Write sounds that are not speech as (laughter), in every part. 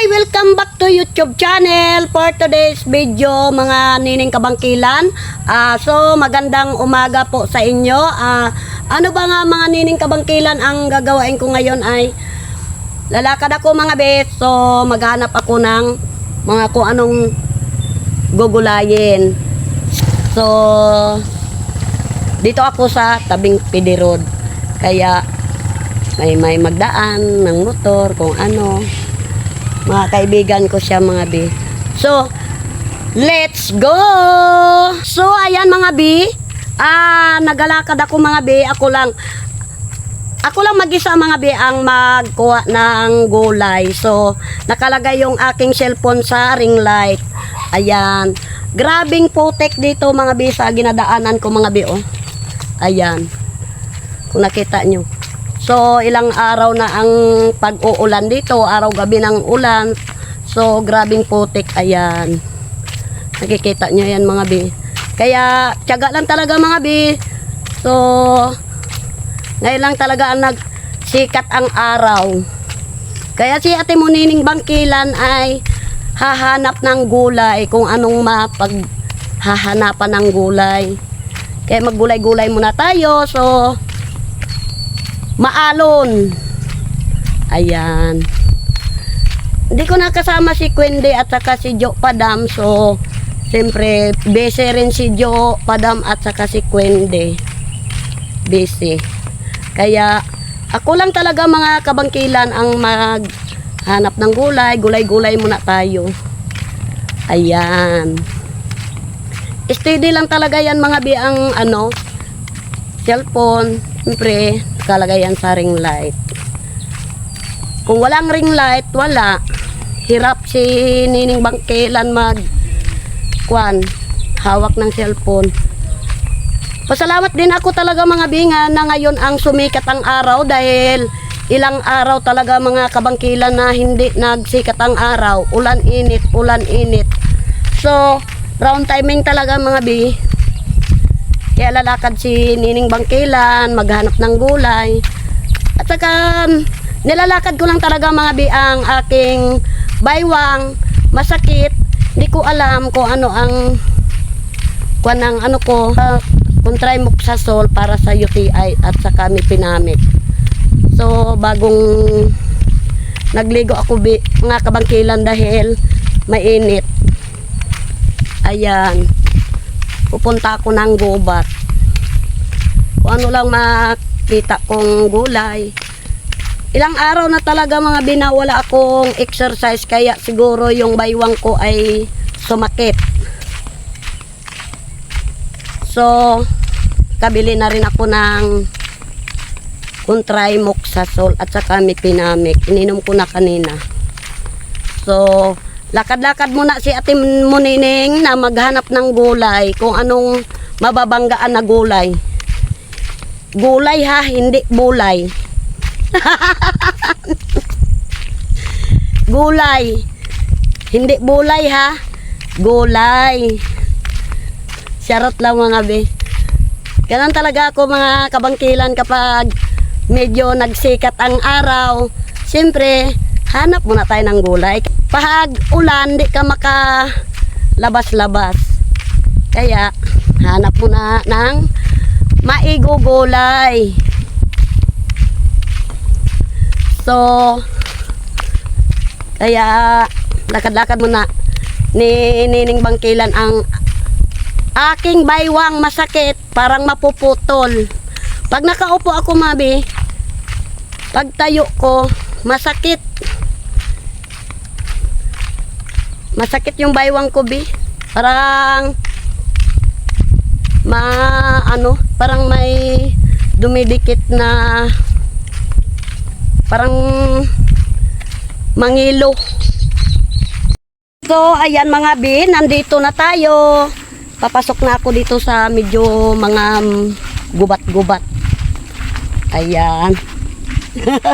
Hi! Welcome back to YouTube channel for today's video mga nining kabangkilan. Ah, so magandang umaga po sa inyo. Ah, ano ba nga mga nining kabangkilan ang gagawain ko ngayon ay lalakad ako mga bes. So maghanap ako ng mga kung anong gugulayin. So dito ako sa tabing PD Road. Kaya may may magdaan ng motor kung ano mga kaibigan ko siya mga bi so let's go! So ayan mga bi ah nagalakad ako mga bi ako lang ako lang mag-isa mga bi ang magkuha ng gulay. So nakalagay yung aking cellphone sa ring light. Ayan. Grabing putek dito mga bi sa ginadaanan ko mga bi oh. Ayan. Kung nakita nyo So, ilang araw na ang pag-uulan dito, araw-gabi ng ulan. So, grabing putik, ayan. Nakikita nyo yan mga bi. Kaya, tiyaga lang talaga mga bi. So, ngayon lang talaga ang nagsikat ang araw. Kaya si Ate Munining Bangkilan ay hahanap ng gulay kung anong mapag hahanapan ng gulay. Kaya maggulay-gulay muna tayo. So, maalon. Ayan. Hindi ko nakasama si Quende at saka si Jo Padam. So, siyempre, busy rin si Jo Padam at saka si Quende. Busy. Kaya, ako lang talaga mga kabangkilan ang maghanap ng gulay. Gulay-gulay muna tayo. Ayan. Steady lang talaga yan mga bi ang ano, cellphone. Siyempre, nakalagay yan sa ring light. Kung walang ring light, wala. Hirap si Nining Bangkelan mag kwan, hawak ng cellphone. Pasalamat din ako talaga mga binga na ngayon ang sumikat ang araw dahil ilang araw talaga mga kabangkilan na hindi nagsikat ang araw. Ulan init, ulan init. So, round timing talaga mga bi. Lalakad si Nining Bangkilan, maghanap ng gulay. At saka, nilalakad ko lang talaga mga bi ang aking baywang, masakit. Hindi ko alam kung ano ang kuan ng ano ko, uh, contraimoxazole para sa UTI at saka may pinamit. So, bagong nagligo ako bi, mga kabangkilan dahil mainit. Ayan pupunta ako ng gubat. Kung ano lang makita kong gulay. Ilang araw na talaga mga binawala akong exercise kaya siguro yung baywang ko ay sumakit. So, kabili na rin ako ng Contraimoxazole at saka Mipinamic. Ininom ko na kanina. So, lakad-lakad muna si Ate Munining na maghanap ng gulay kung anong mababanggaan na gulay. Gulay ha, hindi bulay. gulay. Hindi bulay ha. Gulay. Charot lang mga be. Ganun talaga ako mga kabangkilan kapag medyo nagsikat ang araw. Siyempre, hanap muna tayo ng gulay. Pag ulan, di ka maka labas-labas. Kaya, hanap muna ng maigugulay. So, kaya, lakad-lakad muna ni Nining Bangkilan ang aking baywang masakit, parang mapuputol. Pag nakaupo ako, mabi, pag tayo ko, masakit. Masakit yung baywang ko, bi. Parang, ma, ano, parang may dumidikit na, parang, mangilo. So, ayan mga bi, nandito na tayo. Papasok na ako dito sa medyo mga mm, gubat-gubat. Ayan. (laughs)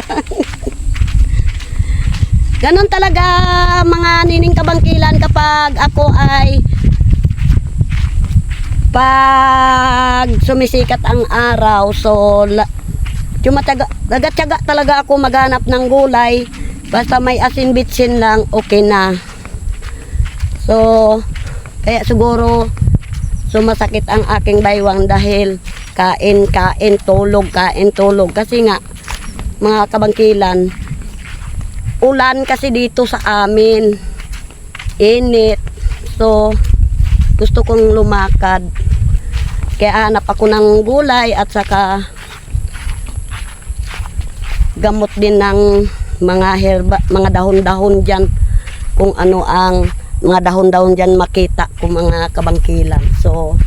Ganon talaga mga nining kabangkilan kapag ako ay pag sumisikat ang araw so la, tumataga, taga talaga ako maghanap ng gulay Basta may asin bitsin lang, okay na. So, kaya siguro sumasakit ang aking baywang dahil kain, kain, tulog, kain, tulog. Kasi nga, mga kabangkilan, ulan kasi dito sa amin. Init. So, gusto kong lumakad. Kaya hanap ako ng gulay at saka gamot din ng mga herba, mga dahon-dahon diyan kung ano ang mga dahon-dahon diyan makita kung mga kabangkilan. So,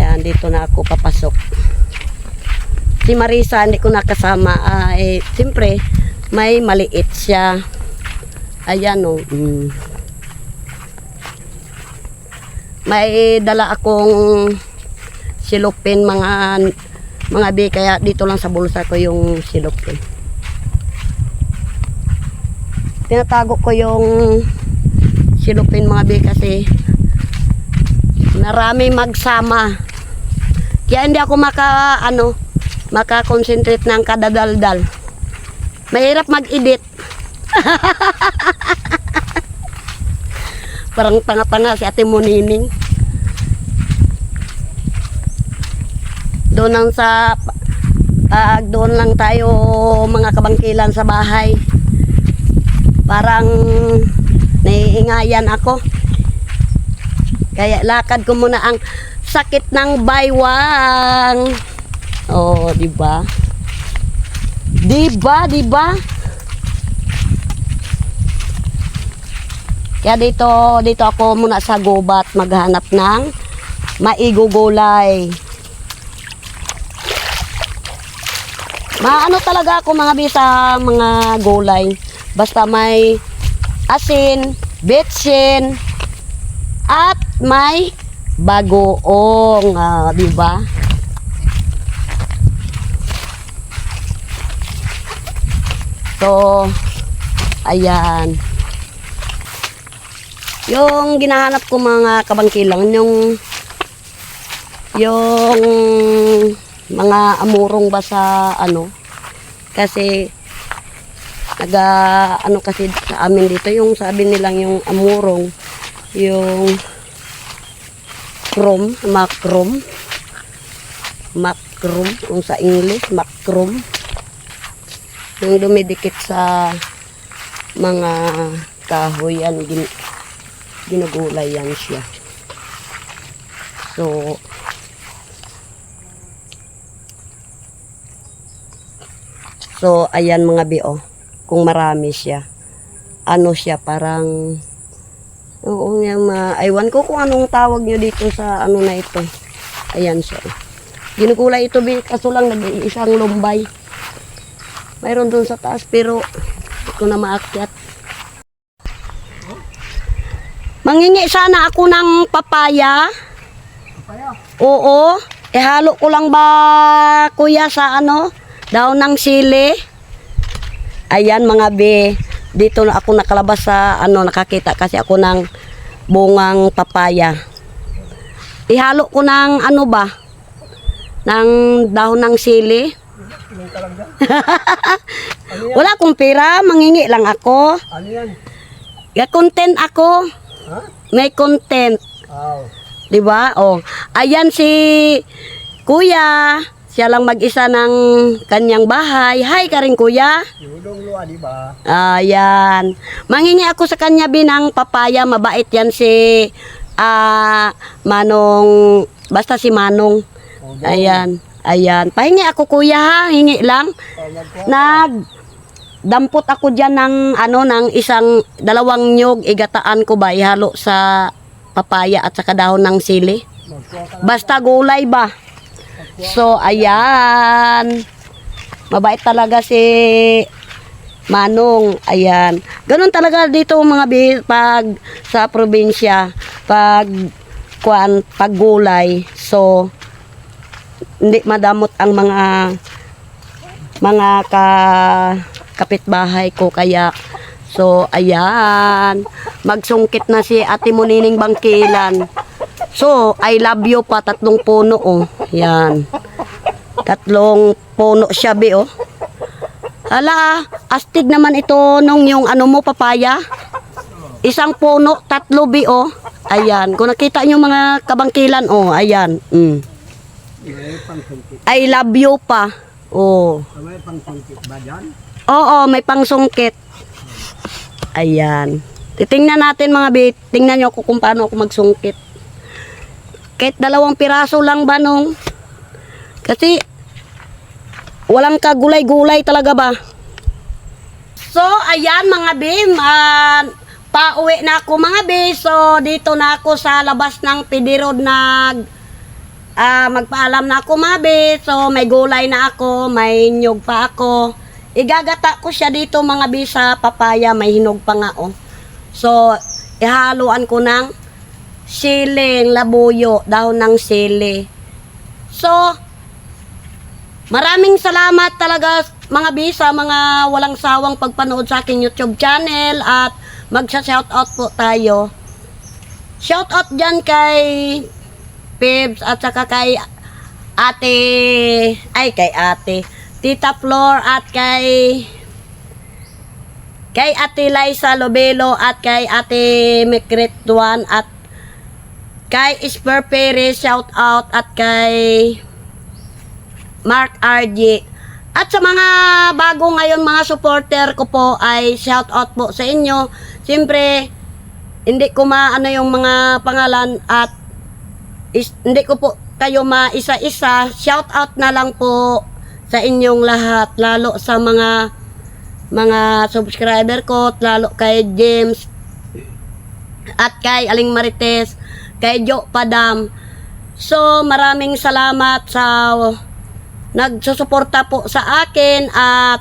yan, dito na ako papasok. Si Marisa, hindi ko nakasama. Ay, siyempre, may maliit siya. Ayan, oh. Mm. May dala akong silupin mga mga bi kaya dito lang sa bulsa ko yung silupin. Tinatago ko yung silupin mga bi kasi marami magsama. Kaya hindi ako maka ano maka-concentrate ng kadadaldal. Mahirap mag-edit. (laughs) Parang tanga-tanga si Ate Munining. Doon lang sa ah, doon lang tayo mga kabangkilan sa bahay. Parang naiingayan ako. Kaya lakad ko muna ang sakit ng baywang. Oh, di ba? Di ba, di ba? Kaya dito, dito ako muna sa gubat maghanap ng maigugulay. Maano talaga ako mga bisa mga gulay. Basta may asin, betsin, at may bagoong, ah, di ba? So, ayan. Yung ginahanap ko mga kabangkilang, yung yung mga amurong ba sa ano? Kasi naga ano kasi sa amin dito yung sabi nilang yung amurong yung chrome macrom macrom kung sa English macrom yung dumidikit sa mga kahoy yan gin, ginugulay yan siya. So So, ayan mga bio. Kung marami siya. Ano siya, parang... Oo, yung ma... Aywan ko kung anong tawag nyo dito sa ano na ito. Ayan siya. Ginugulay ito, bi, kaso lang nag-iisang lumbay. Mayroon dun sa taas, pero ko na maakyat. Mangingi sana ako ng papaya. Oo. Ihalo ko lang ba, kuya, sa ano? Daw ng sili. Ayan mga be. Dito na ako nakalabas sa ano, nakakita kasi ako ng bungang papaya. Ihalo ko ng ano ba? Ng dahon ng sili. (laughs) Wala akong pera, mangingi lang ako. Ano yan? Ya content ako. Ha? May content. Aw. 'Di ba? Oh, ayan si Kuya. Siya lang mag-isa ng kanyang bahay. Hi ka rin, Kuya. Yulong luwa, di ba? Ayan. Mangingi ako sa kanya binang papaya. Mabait yan si ah Manong. Basta si Manong. Ogo. Ayan. Ayan. Pahingi ako, Kuya, ha? Hingi lang. Oh. Nag dampot ako diyan ng ano ng isang dalawang nyog igataan ko ba ihalo sa papaya at saka dahon ng sili. Basta gulay ba? So ayan. Mabait talaga si Manong. Ayan. Ganun talaga dito mga bi pag sa probinsya pag kuan pag gulay. So hindi madamot ang mga mga ka kapitbahay ko kaya so ayan magsungkit na si Ate Munining Bangkilan so I love you pa tatlong puno oh yan tatlong puno siya bi oh Hala, astig naman ito nung yung ano mo, papaya. Isang puno, tatlo bi, oh. Ayan. Kung nakita nyo mga kabangkilan, oh, ayan. Mm. I love you pa. Oh. May pangsungkit ba dyan? Oo, may pangsungkit. Ayan. Titingnan natin mga bit. Tingnan nyo kung paano ako magsungkit. Kahit dalawang piraso lang ba nung? Kasi walang kagulay-gulay talaga ba? So, ayan mga bim. Ah, pauwi na ako mga bim. So, dito na ako sa labas ng Pidirod nag Ah, magpaalam na ako mabe. So, may gulay na ako, may nyog pa ako. Igagata ko siya dito mga bi sa papaya, may hinog pa nga oh. So, ihaluan ko ng siling, labuyo, dahon ng sili. So, maraming salamat talaga mga bi sa mga walang sawang pagpanood sa aking YouTube channel at magsa-shoutout po tayo. Shoutout dyan kay Pibs at saka kay ate, ay kay ate, Tita Flor at kay kay ate Liza Lobelo at kay ate Mikrit Duan at kay Isper Perez shout out at kay Mark RG at sa mga bago ngayon mga supporter ko po ay shout out po sa inyo. Siyempre hindi ko maano yung mga pangalan at is, hindi ko po kayo maisa-isa. Shout out na lang po sa inyong lahat, lalo sa mga mga subscriber ko, lalo kay James at kay Aling Marites, kay Padam. So, maraming salamat sa nagsusuporta po sa akin at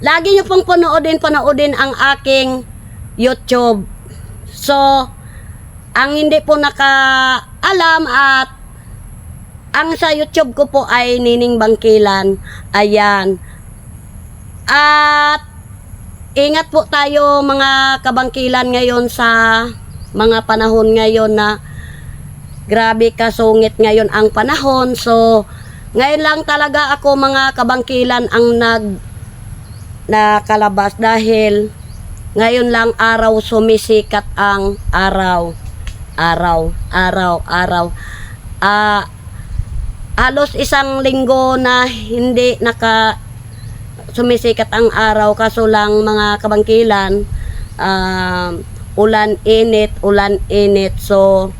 lagi nyo pong panoodin, panoodin ang aking YouTube. So, ang hindi po nakaalam at ang sa YouTube ko po ay Nining Bangkilan. Ayan. At ingat po tayo mga kabangkilan ngayon sa mga panahon ngayon na grabe kasungit ngayon ang panahon. So, ngayon lang talaga ako mga kabangkilan ang nag nakalabas dahil ngayon lang araw sumisikat ang araw araw, araw, araw. Ah, halos isang linggo na hindi naka sumisikat ang araw kaso lang mga kabangkilan ah, ulan init, ulan init. So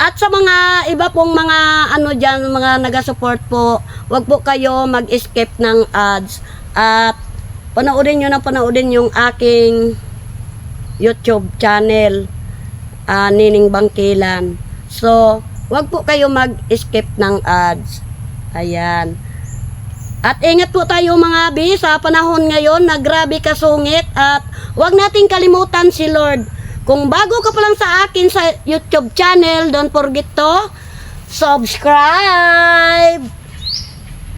at sa mga iba pong mga ano diyan, mga naga-support po, wag po kayo mag-skip ng ads at panoodin niyo na panoodin yung aking YouTube channel ah, Nining Bangkilan. So, wag po kayo mag-skip ng ads. Ayan. At ingat po tayo mga bi sa panahon ngayon na grabe kasungit at wag nating kalimutan si Lord. Kung bago ka pa lang sa akin sa YouTube channel, don't forget to subscribe.